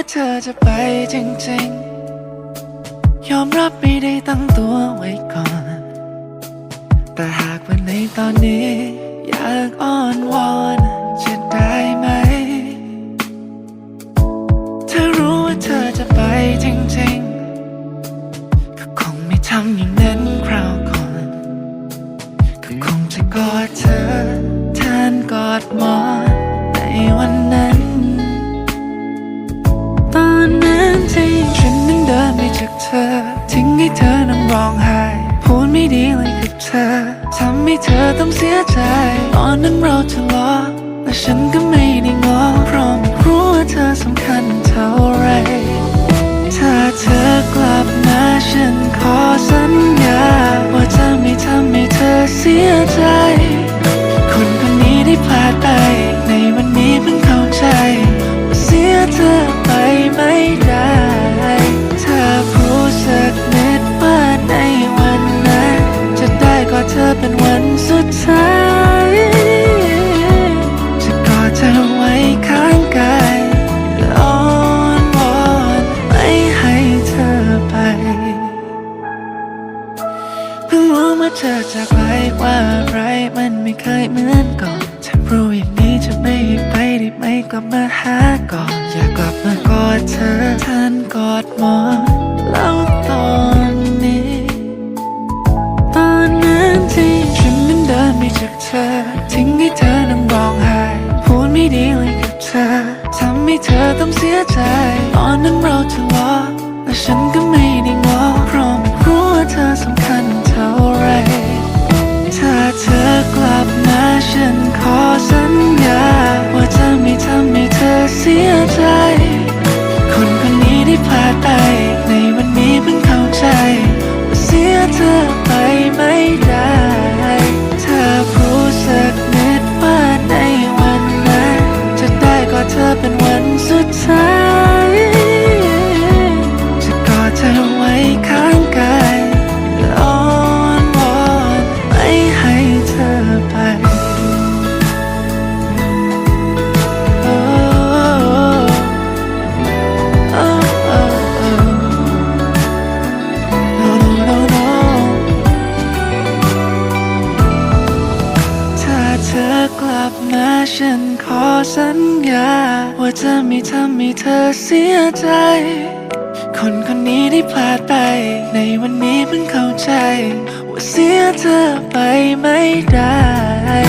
ว่าเธอจะไปจริงๆ ยอมรับไม่ได้ตั้งตัวไว้ก่อน แต่หากวันในตอนนี้ อยากอ้อนวอนจะได้ไหมถ้ารู้ว่าเธอจะไปจริงๆ ก็คงไม่ทำอย่างนั้นคราวก่อน ก็คงจะกอดเธอแทนกอดหมอน ธอ ทิ้งให้เธอนั่งร้องไห้ พูดไม่ดีเลยกับเธอ ทำให้เธอต้องเสียใจตอนนั้นเราทะเลาะและฉันก็ไม่ได้งอเพราะไม่รู้ว่าเธอสำคัญเท่าไร เธอจากไปว่าอะไรมันไม่เคยเหมือนก่อนถ้ารู้อย่างนี้จะไม่ไปได้ไหมกลับมาหาก่อนอยากกลับมากอดเธอแทนกอดหมอนแล้วตอนนี้ ตอนนั้นที่ฉันนั้นเดินไปจากเธอ ทิ้งให้เธอนั่งร้องไห้พูดไม่ดีเลยกับเธอทำให้เธอต้องเสียใจ ตอนนั้นเราทะเลาะและฉันก็ไม่ได้งอเพราะ ฉันขอสัญญา ว่าจะไม่ทำให้เธอเสียใจ คนคนนี้ได้พลาดไป ในวันนี้เพิ่งเข้าใจ ว่าเสียเธอไปไม่ได้